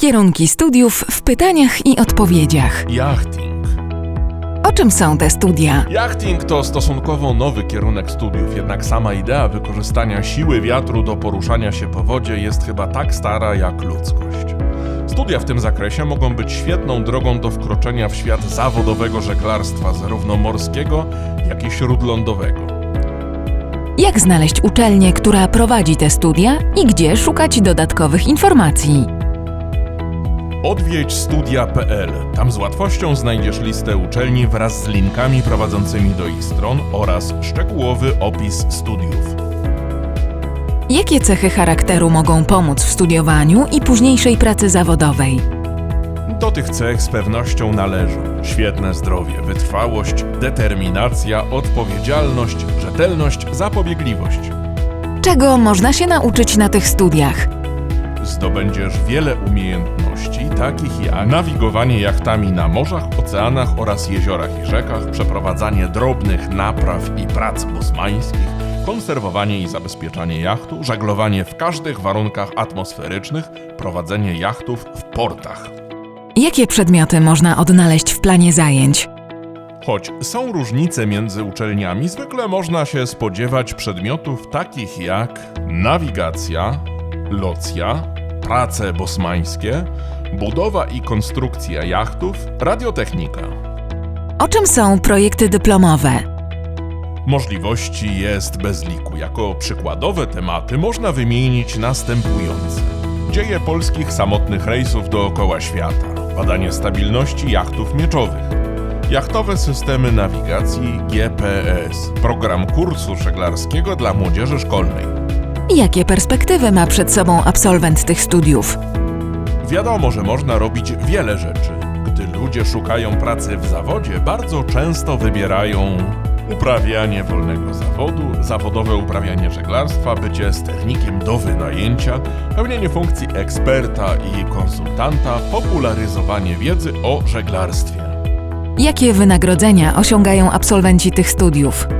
Kierunki studiów w pytaniach i odpowiedziach. Yachting. O czym są te studia? Yachting to stosunkowo nowy kierunek studiów, jednak sama idea wykorzystania siły wiatru do poruszania się po wodzie jest chyba tak stara jak ludzkość. Studia w tym zakresie mogą być świetną drogą do wkroczenia w świat zawodowego żeglarstwa, zarówno morskiego, jak i śródlądowego. Jak znaleźć uczelnię, która prowadzi te studia i gdzie szukać dodatkowych informacji? Odwiedź studia.pl. Tam z łatwością znajdziesz listę uczelni wraz z linkami prowadzącymi do ich stron oraz szczegółowy opis studiów. Jakie cechy charakteru mogą pomóc w studiowaniu i późniejszej pracy zawodowej? Do tych cech z pewnością należą świetne zdrowie, wytrwałość, determinacja, odpowiedzialność, rzetelność, zapobiegliwość. Czego można się nauczyć na tych studiach? Zdobędziesz wiele umiejętności, takich jak nawigowanie jachtami na morzach, oceanach oraz jeziorach i rzekach, przeprowadzanie drobnych napraw i prac bosmańskich, konserwowanie i zabezpieczanie jachtu, żeglowanie w każdych warunkach atmosferycznych, prowadzenie jachtów w portach. Jakie przedmioty można odnaleźć w planie zajęć? Choć są różnice między uczelniami, zwykle można się spodziewać przedmiotów takich jak nawigacja, locja, prace bosmańskie, budowa i konstrukcja jachtów, radiotechnika. O czym są projekty dyplomowe? Możliwości jest bez liku. Jako przykładowe tematy można wymienić następujące: dzieje polskich samotnych rejsów dookoła świata, badanie stabilności jachtów mieczowych, jachtowe systemy nawigacji GPS, program kursu żeglarskiego dla młodzieży szkolnej. Jakie perspektywy ma przed sobą absolwent tych studiów? Wiadomo, że można robić wiele rzeczy. Gdy ludzie szukają pracy w zawodzie, bardzo często wybierają uprawianie wolnego zawodu, zawodowe uprawianie żeglarstwa, bycie sternikiem do wynajęcia, pełnienie funkcji eksperta i konsultanta, popularyzowanie wiedzy o żeglarstwie. Jakie wynagrodzenia osiągają absolwenci tych studiów?